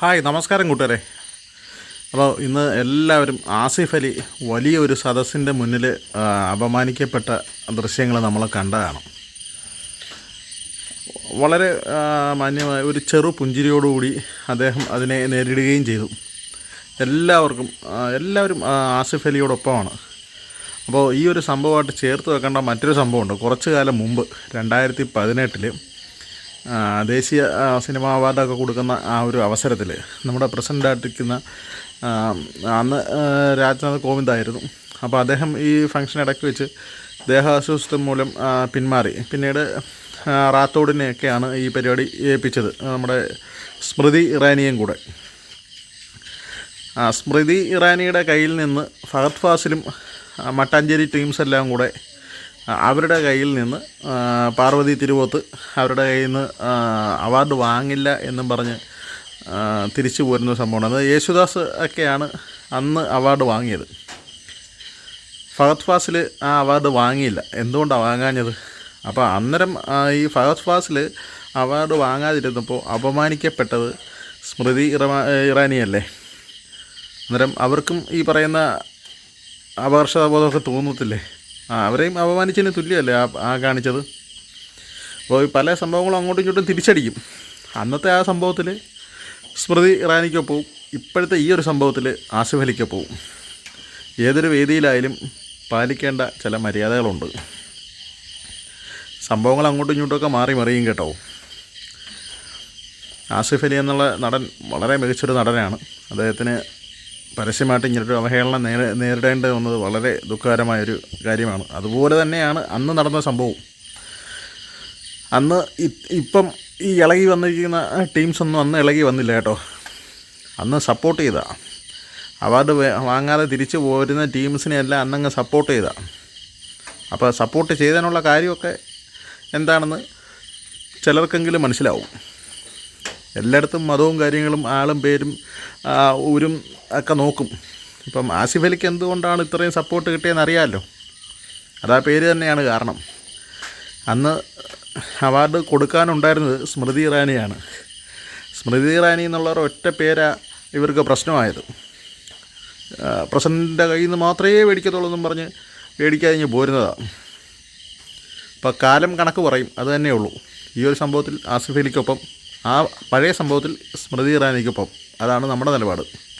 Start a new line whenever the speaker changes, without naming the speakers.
Hi നമസ്കാരം കൂട്ടുകാരെ. അപ്പോൾ ഇന്ന് എല്ലാവരും ആസിഫ് അലി വലിയൊരു സദസ്സിന്റെ മുന്നിൽ അപമാനിക്കപ്പെട്ട ദൃശ്യങ്ങൾ നമ്മൾ കണ്ടതാണ്. വളരെ മാന്യമായ ഒരു ചെറു പുഞ്ചിരിയോടുകൂടി അദ്ദേഹം അതിനെ നേരിടുകയും ചെയ്തു. എല്ലാവർക്കും എല്ലാവരും ആസിഫ് അലിയോടൊപ്പമാണ്. അപ്പോൾ ഈ ഒരു സംഭവമായിട്ട് ചേർത്ത് വെക്കേണ്ട മറ്റൊരു സംഭവമുണ്ട്. കുറച്ച് കാലം മുമ്പ് രണ്ടായിരത്തി പതിനെട്ടിൽ ദേശീയ സിനിമാ അവാർഡൊക്കെ കൊടുക്കുന്ന ആ ഒരു അവസരത്തിൽ നമ്മുടെ പ്രസിഡന്റായിട്ടിരിക്കുന്ന അന്ന് രാജ്നാഥ് കോവിന്ദായിരുന്നു അപ്പോൾ അദ്ദേഹം ഈ ഫംഗ്ഷൻ ഇടയ്ക്ക് വെച്ച് ദേഹാസ്വസ്ഥം മൂലം പിന്മാറി. പിന്നീട് റാത്തോഡിനെയൊക്കെയാണ് ഈ പരിപാടി ഏൽപ്പിച്ചത്. നമ്മുടെ സ്മൃതി ഇറാനിയും കൂടെ. സ്മൃതി ഇറാനിയുടെ കയ്യിൽ നിന്ന് ഫഹദ് ഫാസിലും മട്ടാഞ്ചേരി ടീംസ് എല്ലാം കൂടെ അവരുടെ കയ്യിൽ നിന്ന് പാർവതി തിരുവോത്ത് അവരുടെ കയ്യിൽ നിന്ന് അവാർഡ് വാങ്ങില്ല എന്നും പറഞ്ഞ് തിരിച്ചു പോരുന്ന സംഭവമാണ്. അത് യേശുദാസ് ഒക്കെയാണ് അന്ന് അവാർഡ് വാങ്ങിയത്. ഫഹദ് ഫാസിൽ ആ അവാർഡ് വാങ്ങിയില്ല. എന്തുകൊണ്ടാണ് വാങ്ങാഞ്ഞത്? അപ്പോൾ അന്നേരം ഈ ഫഹദ് ഫാസിൽ അവാർഡ് വാങ്ങാതിരുന്നപ്പോൾ അപമാനിക്കപ്പെട്ടത് സ്മൃതി ഇറാനിയല്ലേ? അന്നേരം അവർക്കും ഈ പറയുന്ന അപകർഷതാബോധമൊക്കെ തോന്നത്തില്ലേ? ആ അവരെയും അപമാനിച്ചതിന് തുല്യമല്ലേ ആ ആ കാണിച്ചത്? അപ്പോൾ പല സംഭവങ്ങളും അങ്ങോട്ടും ഇങ്ങോട്ടും തിരിച്ചടിക്കും. അന്നത്തെ ആ സംഭവത്തിൽ സ്മൃതി ഇറാനിക്കൊപ്പവും ഇപ്പോഴത്തെ ഈ ഒരു സംഭവത്തിൽ ആസിഫ് അലിക്കൊപ്പവും ഏതൊരു വേദിയിലായാലും പാലിക്കേണ്ട ചില മര്യാദകളുണ്ട്. സംഭവങ്ങൾ അങ്ങോട്ടും ഇങ്ങോട്ടുമൊക്കെ മാറി മറിയും കേട്ടോ. ആസിഫ് അലി എന്നുള്ള നടൻ വളരെ മികച്ചൊരു നടനാണ്. അദ്ദേഹത്തിന് പരസ്യമായിട്ട് ഇങ്ങനൊരു അവഹേളനം നേരി നേരിടേണ്ടി വന്നത് വളരെ ദുഃഖകരമായൊരു കാര്യമാണ്. അതുപോലെ തന്നെയാണ് അന്ന് നടന്ന സംഭവം അന്ന് ഇപ്പം ഈ ഇളകി വന്നിരിക്കുന്ന ടീംസ് ഒന്നും അന്ന് ഇളകി വന്നില്ല കേട്ടോ. അന്ന് സപ്പോർട്ട് ചെയ്ത. അവാർഡ് വാങ്ങാതെ തിരിച്ചു പോരുന്ന ടീംസിനെ എല്ലാം അന്നങ്ങ് സപ്പോർട്ട് ചെയ്ത. അപ്പോൾ സപ്പോർട്ട് ചെയ്തതിനുള്ള കാര്യമൊക്കെ എന്താണെന്ന് ചിലർക്കെങ്കിലും മനസ്സിലാവും. എല്ലായിടത്തും മതവും കാര്യങ്ങളും ആളും പേരും ഊരും ഒക്കെ നോക്കും. ഇപ്പം ആസിഫ് അലിക്ക് എന്തുകൊണ്ടാണ് ഇത്രയും സപ്പോർട്ട് കിട്ടിയതെന്ന് അറിയാമല്ലോ. അതാ പേര് തന്നെയാണ് കാരണം. അന്ന് അവാർഡ് കൊടുക്കാനുണ്ടായിരുന്നത് സ്മൃതി ഇറാനിയാണ്. സ്മൃതി ഇറാനി എന്നുള്ള ഒറ്റ പേരാ ഇവർക്ക് പ്രശ്നമായത്. പ്രസിഡന്റിന്റെ കയ്യിൽ നിന്ന് മാത്രമേ മേടിക്കത്തുള്ളൂ എന്നും പറഞ്ഞ് മേടിക്കാതിഞ്ഞ് പോരുന്നതാണ് അപ്പോൾ കാലം കണക്ക് പറയും അത് തന്നെയുള്ളൂ. ഈ ഒരു സംഭവത്തിൽ ആസിഫ് അലിക്കൊപ്പം ആ പഴയ സംഭവത്തിൽ സ്മൃതി ഇറാനിക്കൊപ്പം. അതാണ് നമ്മുടെ നിലപാട്.